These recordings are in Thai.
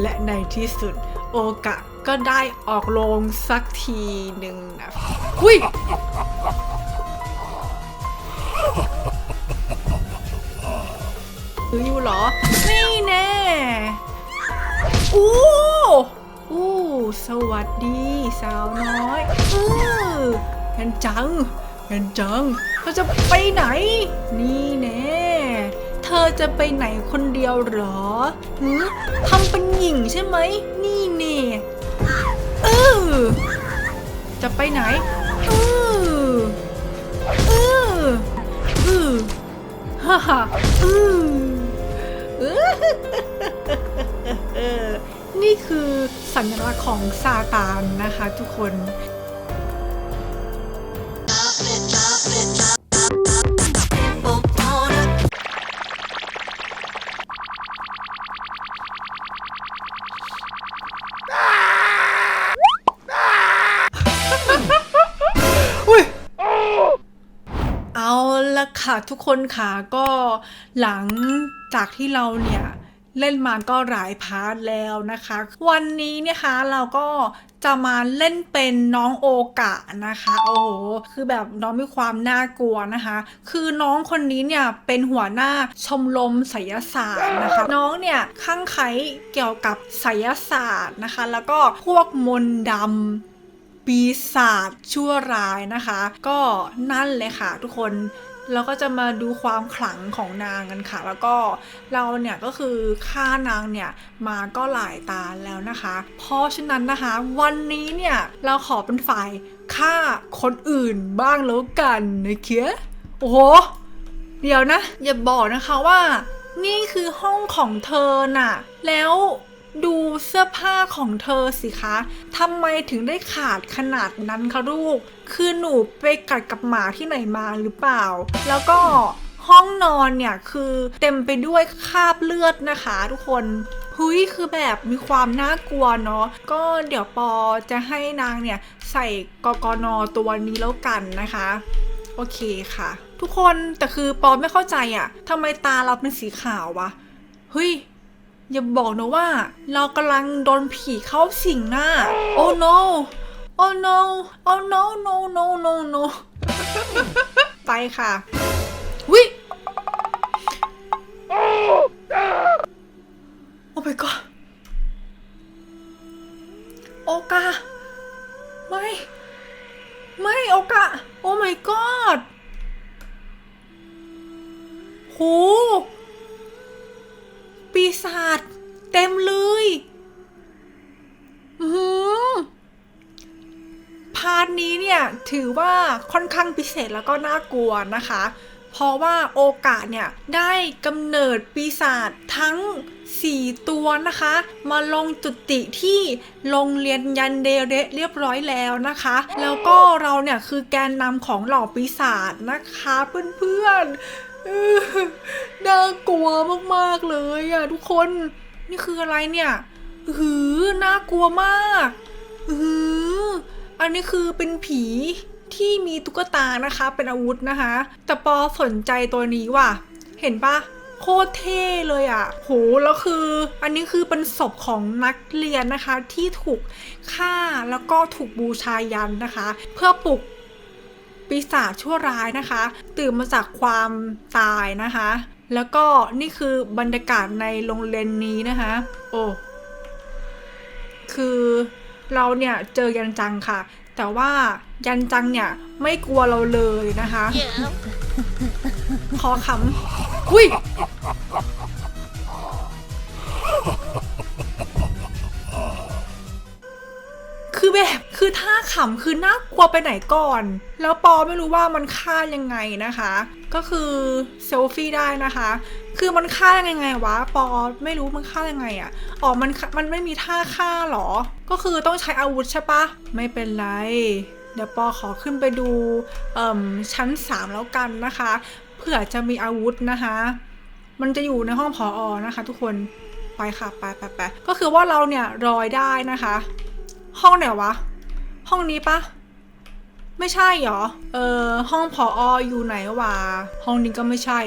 และในที่สุดโอกะก็ได้ออกโรงสักทีหนึ่งนะหุยคืออยู่เหรอ นี่แน่ อู้อู้สวัสดี สาวน้อยเออเห็นจังเห็นจังเธอจะไปไหน นี่แน่เธ อจะไปไหนคนเดียวหรอหืทำเป็นหญิงใช่ไหม นี่เนี่เออจะไปไหนเออเออเออฮ่าฮ่าเออเออนี่คือสัญลักษณ์ของซาตานนะคะทุกคน ค่ะทุกคนค่ะก็หลังจากที่เราเนี่ยเล่นมาก็หลายพาร์ทแล้วนะคะ วันนี้เนี่ยคะเราก็จะมาเล่นเป็นน้องโอกะนะคะ โอ้โห คือแบบน้องมีความน่ากลัวนะคะ คือน้องคนนี้เนี่ยเป็นหัวหน้าชมรมไสยศาสตร์นะคะ น้องเนี่ยข้างไคล้เกี่ยวกับไสยศาสตร์นะคะ แล้วก็พวกมนต์ดำปีศาจชั่วร้ายนะคะ ก็นั่นเลยค่ะทุกคน เราก็จะมาดูความขลังของนางกันค่ะ แล้วก็เราเนี่ยก็คือฆ่านางเนี่ยมาก็หลายตาแล้วนะคะ เพราะฉะนั้นนะคะ วันนี้เนี่ยเราขอเป็นฝ่ายฆ่าคนอื่นบ้างแล้วกันนะเคียโอ้โห เดี๋ยวนะ อย่าบอกนะคะว่า นี่คือห้องของเธอน่ะ แล้ว ดูเสื้อผ้าของเธอสิคะทำไมถึงได้ขาดขนาดนั้นคะลูก คือหนูไปกัดกับหมาที่ไหนมาหรือเปล่า แล้วก็ห้องนอนเนี่ยคือเต็มไปด้วยคราบเลือดนะคะทุกคนหุยคือแบบมีความน่ากลัวเนาะก็เดี๋ยวปอจะให้นางเนี่ยใส่กกนตัวนี้แล้วกันนะคะ โอเคค่ะ ทุกคนแต่คือปอไม่เข้าใจอะ่ะทำไมตาเราเป็นสีขาววะเฮ้ย อย่าบอกนะว่า เรากำลังโดนผีเข้าสิงน่ะ oh no oh no oh no no no no no ไปค่ะ วิโอ้ my god โอกา ไม่ ไม่โอกะโอ้ my god โห ปีศาจเต็มเลยอือหือพาร์ทนี้เนี่ยถือว่าค่อนข้างพิเศษแล้วก็น่ากลัวนะคะ เพราะว่าโอกาสเนี่ยได้กำเนิดปีศาจทั้ง 4 ตัวนะคะ มาลงจุติที่โรงเรียนยันเดเรเรียบร้อยแล้วนะคะ แล้วก็เราเนี่ยคือแกนนำของเหล่าปีศาจนะคะเพื่อนๆ น่ากลัวมากๆเลยอะทุกคนนี่คืออะไรเนี่ยอื้อหือน่ากลัวมากอือหืออันนี้คือเป็นผีที่มีตุ๊กตานะคะ เป็นอาวุธนะคะ แต่ปอสนใจตัวนี้ว่ะ เห็นปะโคตรเท่เลยอะ่ะ โห แล้วคือ อันนี้คือเป็นศพของนักเรียนนะคะที่ถูกฆ่าแล้วก็ถูกบูชายันนะคะ เพื่อปลุก ปีศาจชั่วร้ายนะคะ ตื่นมาจากความตายนะคะ แล้วก็นี่คือบรรยากาศในโรงเรียนนี้นะคะ โอ้คือเราเนี่ยเจอยันจังค่ะ แต่ว่ายันจังเนี่ยไม่กลัวเราเลยนะคะ ขอขำหุย คือแบบคือท่าขำคือน่ากลัวไปไหนก่อน แล้วปอไม่รู้ว่ามันฆ่ายังไงนะคะ ก็คือเซลฟี่ได้นะคะ คือมันฆ่ายังไงวะปอไม่รู้มันฆ่ายังไงอะ่ะอ๋อมันมันไม่มีท่าฆ่าหรอ ก็คือต้องใช้อาวุธใช่ปะไม่เป็นไร เดี๋ยวปอขอขึ้นไปดูเอ่มชั้น 3 แล้วกันนะคะเผื่อจะมีอาวุธนะคะ มันจะอยู่ในห้องผออนะคะ ทุกคนไปค่ะไปไปไปก็คือว่าเราเนี่ยรอยได้นะคะ ห้องไหนวะ ห้องนี้ปะไม่ใช่หรอ เออ ห้องผอออยู่ไหนวะ ห้องนี้ก็ไม่ใช่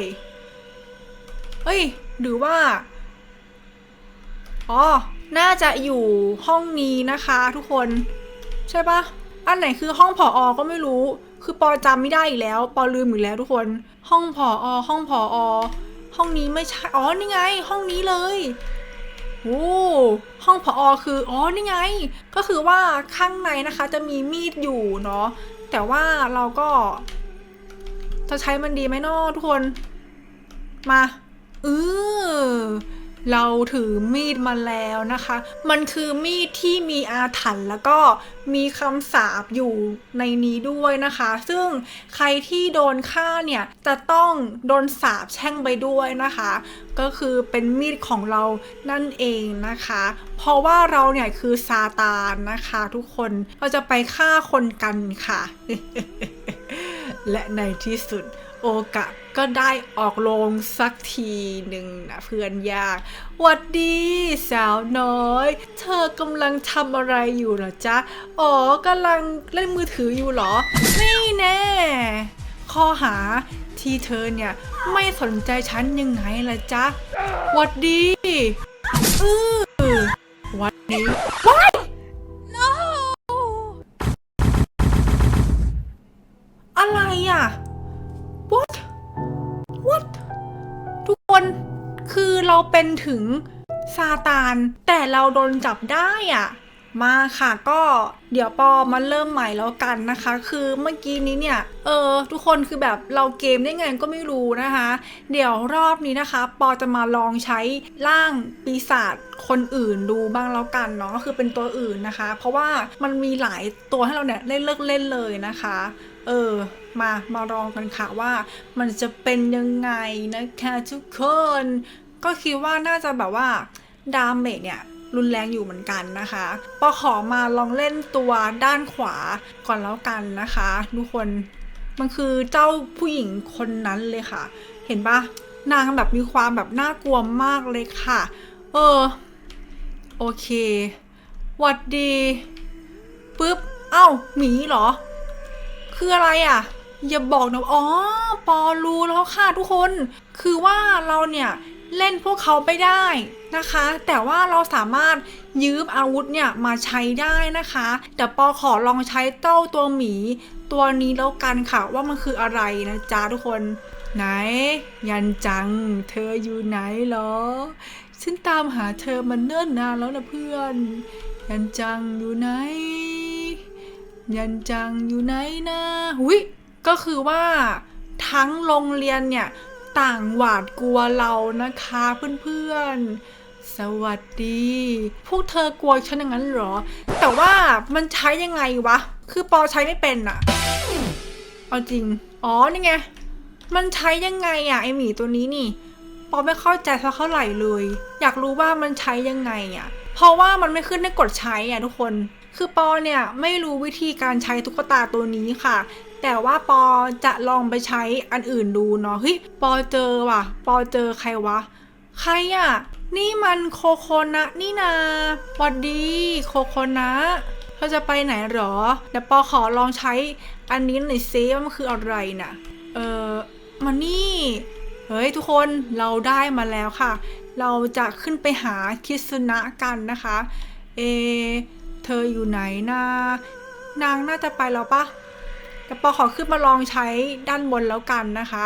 เอ้ย หรือว่า อ๋อ น่าจะอยู่ห้องนี้นะคะทุกคน ใช่ปะอันไหนคือห้องผออก็ไม่รู้ คือปอจำไม่ได้อีกแล้ว ปอลืมอีกแล้วทุกคน ห้องผออห้องผออห้องนี้ไม่ใช่ อ๋อ นี่ไง ห้องนี้เลย โอ้ห้องผออคือ อ๋อ นี่ไง ก็คือว่าข้างในนะคะจะมีมีดอยู่เนาะ แต่ว่าเราก็ จะใช้มันดีไหมนอทุกคน มาเออ เราถือมีดมาแล้วนะคะ มันคือมีดที่มีอาถรรพ์แล้วก็มีคำสาปอยู่ในนี้ด้วยนะคะ ซึ่งใครที่โดนฆ่าเนี่ยจะต้องโดนสาปแช่งไปด้วยนะคะ ก็คือเป็นมีดของเรานั่นเองนะคะ เพราะว่าเราเนี่ยคือซาตานนะคะ ทุกคนเราจะไปฆ่าคนกันค่ะ และในที่สุดโอกะ ก็ได้ออกโรงสักทีหนึ่งนะเพื่อนยากหวัดดีสาวน้อย เธอกำลังทำอะไรอยู่เหรอจ๊ะ อ๋อกำลังเล่นมือถืออยู่เหรอ ไม่แน่ ข้อหาที่เธอเนี่ย ไม่สนใจฉันยังไงล่ะจ๊ะหวัดดีเออหวัดดี What no เป็นถึงซาตาน แต่เราโดนจับได้อะมาค่ะก็เดี๋ยวปอมาเริ่มใหม่แล้วกันนะคะ คือเมื่อกี้นี้เนี่ย เออ ทุกคนคือแบบเราเกมได้ไงก็ไม่รู้นะคะ เดี๋ยวรอบนี้นะคะ ปอจะมาลองใช้ร่างปีศาจคนอื่นดูบ้างแล้วกันเนาะก็คือเป็นตัวอื่นนะคะ เพราะว่ามันมีหลายตัวให้เราเนี่ยเล่นเลิกเล่นเลยนะคะ เออมามาลองกันค่ะว่ามันจะเป็นยังไงนะคะทุกคน ก็คิดว่าน่าจะแบบว่าดาเมจเนี่ยรุนแรงอยู่เหมือนกันนะคะปอขอมาลองเล่นตัวด้านขวาก่อนแล้วกันนะคะทุกคนมันคือเจ้าผู้หญิงคนนั้นเลยค่ะ เห็นปะนางแบบมีความแบบน่ากลัวมากเลยค่ะ เออ โอเคหวัดดีปึ๊บ เอ้า หมีเหรอ คืออะไรอะ อย่าบอกนะ อ๋อ ปอรู้แล้วค่ะทุกคน คือว่าเราเนี่ย เล่นพวกเขาไปได้นะคะ แต่ว่าเราสามารถยืมอาวุธเนี่ยมาใช้ได้นะคะเดี๋ยวปอขอลองใช้เต้าตัวหมี ตัวนี้แล้วกันค่ะว่ามันคืออะไรนะจ๊ะทุกคนไหน ยันจัง เธออยู่ไหนเหรอฉันตามหาเธอมันเนิ่นนานแล้วนะเพื่อน ยันจังอยู่ไหน ยันจังอยู่ไหนนะหุยก็คือว่าทั้งโรงเรียนเนี่ย ต่างหวาดกลัวเรานะคะเพื่อนๆ สวัสดี พวกเธอกลัวฉันอย่างนั้นเหรอ แต่ว่ามันใช้ยังไงวะ คือปอใช้ไม่เป็นอะเอาจริง อ๋อ นี่ไง มันใช้ยังไงอะไอหมีตัวนี้นี่ ปอไม่เข้าใจสักเท่าไหร่เลย อยากรู้ว่ามันใช้ยังไงอะเพราะว่ามันไม่ขึ้นให้กดใช้อะทุกคนคือปอเนี่ยไม่รู้วิธีการใช้ตุ๊กตาตัวนี้ค่ะ แต่ว่าปอจะลองไปใช้อันอื่นดูเนาะเฮ้ยปอเจอว่ะ ปอเจอใครวะ ใครอะนี่มันโคโคนะนี่นาหวัดดีโคโคนะเราจะไปไหนหรอเดี๋ยวปอขอลองใช้อันนี้หน่อยซิว่ามันคืออะไรน่ะ เออมานี่เฮ้ยทุกคนเราได้มาแล้วค่ะ เราจะขึ้นไปหาคิสนะกันนะคะ เอ เธออยู่ไหนนะนางน่าจะไปแล้วปะ แต่ปอขอขึ้นมาลองใช้ด้านบนแล้วกันนะคะ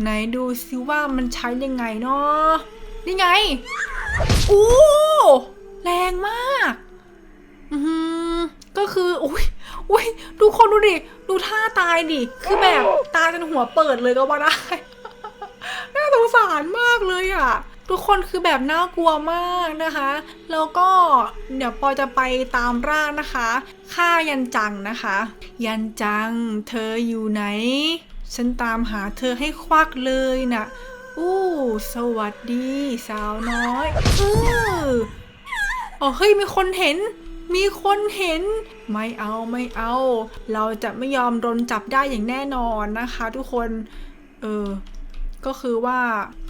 ไหนดูซิว่ามันใช้ยังไงเนาะนี่ไงอู้แรงมาก อือก็คืออุ้ยอุ้ยดูคนดูดิ ดูท่าตายดิ คือแบบตาจนหัวเปิดเลยก็ว่าได้ น่าสงสารมากเลยอะ ทุกคนคือแบบน่ากลัวมากนะคะ แล้วก็เดี๋ยวปอจะไปตามร่างนะคะฆ่ายันจังนะคะ ยันจัง เธออยู่ไหน ฉันตามหาเธอให้ควักเลยน่ะอู้ สวัสดี สาวน้อยเอออ๋อเฮ้ยมีคนเห็น มีคนเห็น ไม่เอาไม่เอา เราจะไม่ยอมโดนจับได้อย่างแน่นอนนะคะ ทุกคน เออ ก็คือว่า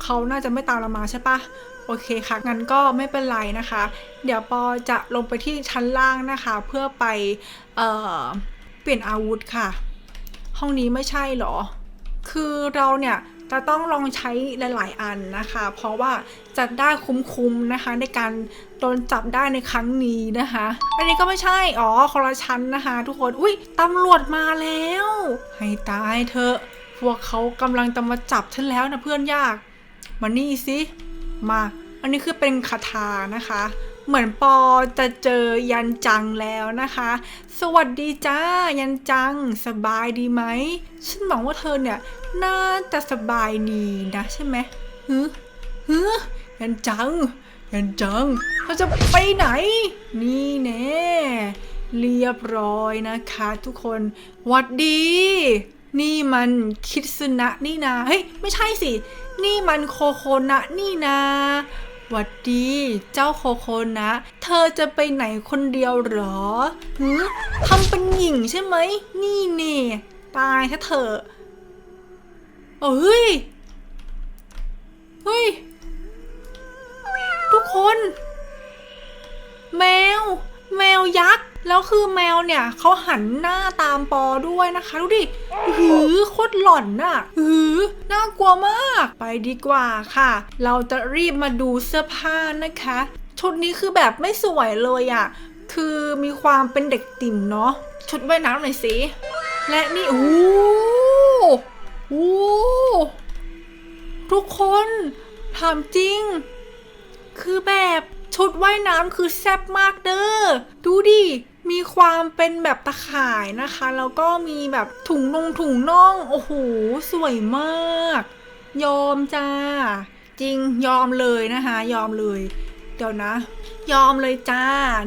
เขาน่าจะไม่ตามเรามาใช่ปะโอเคค่ะ งั้นก็ไม่เป็นไรนะคะ เดี๋ยวปอจะลงไปที่ชั้นล่างนะคะ เพื่อไปเอ่อเปลี่ยนอาวุธค่ะ ห้องนี้ไม่ใช่หรอ คือเราเนี่ยจะต้องลองใช้หลาย ๆ อันนะคะ เพราะว่าจะได้คุ้ม ๆ นะคะ ในการโดนจับได้ในครั้งนี้นะคะ อันนี้ก็ไม่ใช่ อ๋อคนละชั้นนะคะ ทุกคน อุ้ยตำรวจมาแล้ว ให้ตายเถอะ พวกเขากำลังจะมาจับฉันแล้วนะเพื่อนยาก มานี่สิมา อันนี้คือเป็นคาถานะคะ เหมือนปอจะเจอยันจังแล้วนะคะ สวัสดีจ้ายันจัง สบายดีไหม ฉันหวังว่าเธอเนี่ยน่าจะสบายดีนะใช่ไหมฮึฮึยันจัง ยันจังเราจะไปไหน นี่แน่เรียบร้อยนะคะทุกคนหวัดดี นี่มันคิดซึนะนี่นา เฮ้ย ไม่ใช่สิ นี่มันโคโคนะนี่นาหวัดดี เจ้าโคโคนะ เธอจะไปไหนคนเดียวเหรอหือทำเป็นหญิงใช่ไหม นี่เน่ตายถ้าเธอะเอ้ย เฮ้ย ทุกคน แมว แมวยักษ์ แล้วคือแมวเนี่ยเขาหันหน้าตามปอด้วยนะคะ ดูดิหือโคตรหล่อนน่ะหือน่ากลัวมาก ไปดีกว่าค่ะ เราจะรีบมาดูเสื้อผ้านะคะ ชุดนี้คือแบบไม่สวยเลยอะ่ะ คือมีความเป็นเด็กติ่มเนาะ ชุดว่ายน้ำหน่อยสิ และนี่โอ้โหโอ้โหทุกคนถามจริง คือแบบ ชุดว่ายน้ำคือแซ่บมากเด้อ ดูดิ มีความเป็นแบบตะข่ายนะคะ แล้วก็มีแบบถุงนงถุงน่อง โอ้โห สวยมาก ยอมจ้า จริงยอมเลยนะคะ ยอมเลย เดี๋ยวนะ ยอมเลยจ้า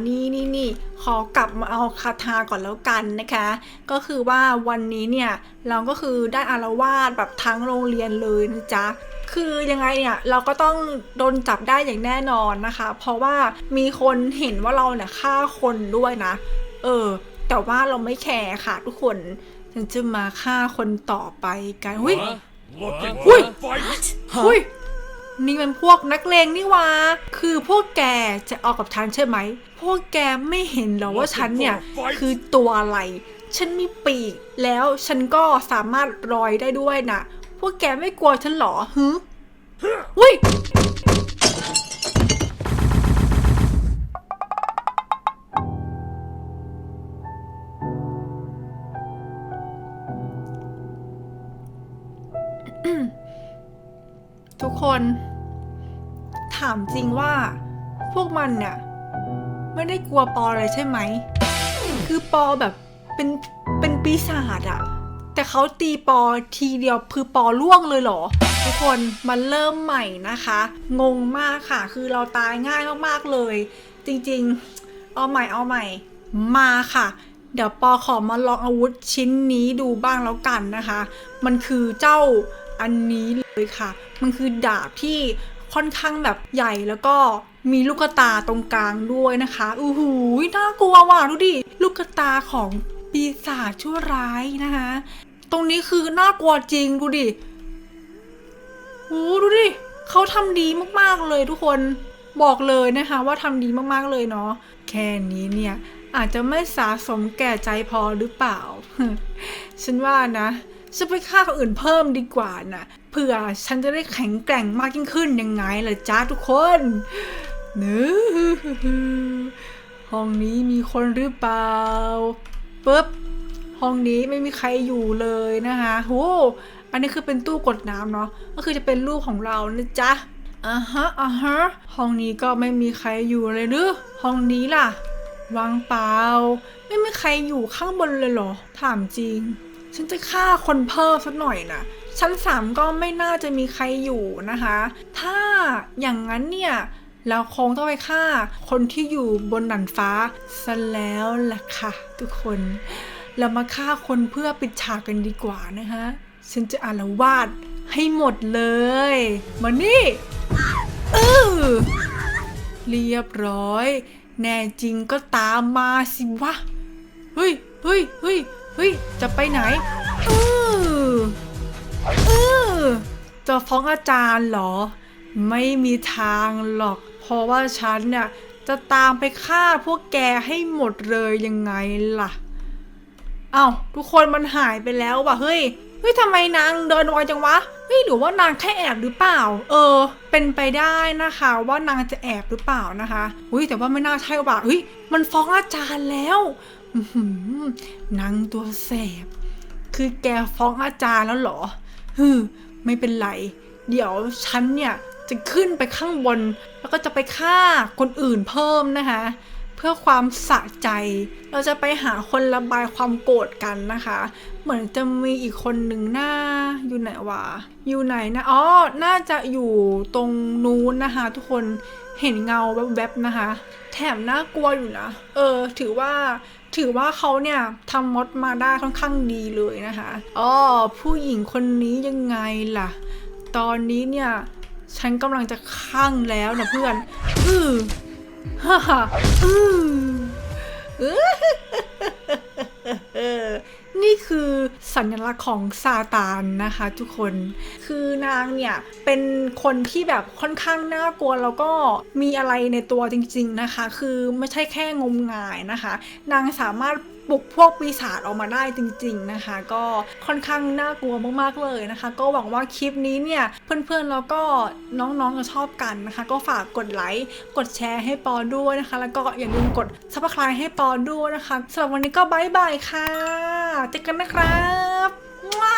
นี่นี่นี่ขอกลับมาเอาคาถาก่อนแล้วกันนะคะ ก็คือว่าวันนี้เนี่ย เราก็คือได้อารวาสแบบทั้งโรงเรียนเลยนะจ๊ะ คือยังไงเนี่ยเราก็ต้องโดนจับได้อย่างแน่นอนนะคะ เพราะว่ามีคนเห็นว่าเราเนี่ยฆ่าคนด้วยนะ เออ แต่ว่าเราไม่แคร์ค่ะ ทุกคนฉันจะมาฆ่าคนต่อไปกันอุ้ย Look at Ui. that fight! อุ้ยนี่มันพวกนักเลงนี่หวะคือพวกแกจะออกกับฉันใช่ไหม พวกแกไม่เห็นเหรอว่าฉันเนี่ยคือตัวอะไร ฉันมีปีก แล้วฉันก็สามารถลอยได้ด้วยนะ พวกแกไม่กลัวฉันเหรอฮึอุ้ยทุกคน ถามจริงว่า พวกมันเนี่ยไม่ได้กลัวปอเลยใช่ไหม คือปอแบบเป็นเป็นปีศาจอะ แต่เขาตีปอทีเดียวคือปอล่วงเลยเหรอ ทุกคนมันเริ่มใหม่นะคะ งงมากค่ะ คือเราตายง่ายมากๆเลย จริงๆ เอาใหม่เอาใหม่มาค่ะ เดี๋ยวปอขอมาลองอาวุธชิ้นนี้ดูบ้างแล้วกันนะคะ มันคือเจ้าอันนี้เลยค่ะ มันคือดาบที่ค่อนข้างแบบใหญ่แล้วก็มีลูกตาตรงกลางด้วยนะคะอู้หูน่ากลัวว่ะดูดิ ลูกตาของ ปีศาจชั่วร้ายนะคะ ตรงนี้คือน่ากลัวจริงดูดิโอ้ดูดิเขาทำดีมากๆเลยทุกคนบอกเลยนะคะ ว่าทำดีมากๆเลยเนาะแค่นี้เนี่ยอาจจะไม่สะสมแก่ใจพอหรือเปล่า ฉันว่านะฉันไปฆ่าคนอื่นเพิ่มดีกว่านะเผื่อฉันจะได้แข็งแกร่งมากยิ่งขึ้นยังไงล่ะจ้าทุกคนเนื้อห้องนี้มีคนหรือเปล่า ปุ๊บห้องนี้ไม่มีใครอยู่เลยนะคะโหอันนี้คือเป็นตู้กดน้ำเนาะก็คือจะเป็นรูปของเรานะจ๊ะอ่าฮะอ่าฮะห้องนี้ก็ไม่มีใครอยู่เลยหรือห้องนี้ล่ะวางเปล่า ไม่มีใครอยู่ข้างบนเลยเหรอ ถามจริง ฉันจะฆ่าคนเพิ่มสักหน่อยนะชั้นสามก็ไม่น่าจะมีใครอยู่นะคะ ถ้าอย่างนั้นเนี่ย เราคงต้องไปฆ่าคนที่อยู่บนหนันฟ้าซะแล้วล่ะค่ะ ทุกคน เรามาฆ่าคนเพื่อปิดฉากกันดีกว่านะคะ ฉันจะอารวาสให้หมดเลย มานี่เออเรียบร้อย แน่จริงก็ตามมาสิวะ เฮ้ยเฮ้ยเฮ้ยเฮ้ย จะไปไหนเออเออจะฟ้องอาจารย์เหรอ ไม่มีทางหรอก ราะว่าฉันเนี่ยจะตามไปฆ่าพวกแกให้หมดเลยยังไงล่ะ เอ้าทุกคนมันหายไปแล้วว่ะเฮ้ย เฮ้ยทำไมนางเดินไวจังวะ เฮ้ยหรือว่านางแค่แอบหรือเปล่า เออ เป็นไปได้นะคะว่านางจะแอบหรือเปล่านะคะอุ้ยแต่ว่าไม่น่าใช่ว่ะเฮ้ยมันฟ้องอาจารย์แล้วนางตัวแสบ คือแกฟ้องอาจารย์แล้วเหรอฮึไม่เป็นไร เดี๋ยวฉันเนี่ย จะขึ้นไปข้างบน แล้วก็จะไปฆ่าคนอื่นเพิ่มนะคะ เพื่อความสะใจ เราจะไปหาคนระบายความโกรธกันนะคะ เหมือนจะมีอีกคนหนึ่งหน้าอยู่ไหนวะอยู่ไหนนะอ๋อน่าจะอยู่ตรงนู้นนะคะ ทุกคนเห็นเงาแวบๆนะคะ แถมน่ากลัวอยู่นะ เออ ถือว่าถือว่าเขาเนี่ยทำมดมาได้ค่อนข้างดีเลยนะคะอ๋อผู้หญิงคนนี้ยังไงล่ะ ตอนนี้เนี่ย ฉันกำลังจะข้างแล้วนะเพื่อน อือฮ่าฮ่าอือเออนี่คือสัญลักษณ์ของซาตานนะคะทุกคน คือนางเนี่ยเป็นคนที่แบบค่อนข้างน่ากลัวแล้วก็มีอะไรในตัวจริงๆนะคะ คือไม่ใช่แค่งมงายนะคะ นางสามารถ ปลุกพวกปีศาจออกมาได้จริง ๆนะคะ ก็ค่อนข้างน่ากลัวมากๆเลยนะคะ ก็หวังว่าคลิปนี้เนี่ยเพื่อนๆแล้วก็น้องๆจะชอบกันนะคะ ก็ฝากกดไลค์กดแชร์ให้ปอด้วยนะคะ แล้วก็อย่าลืมกด subscribe ให้ปอด้วยนะคะสำหรับวันนี้ก็บายบายค่ะเจอกันนะครับว้า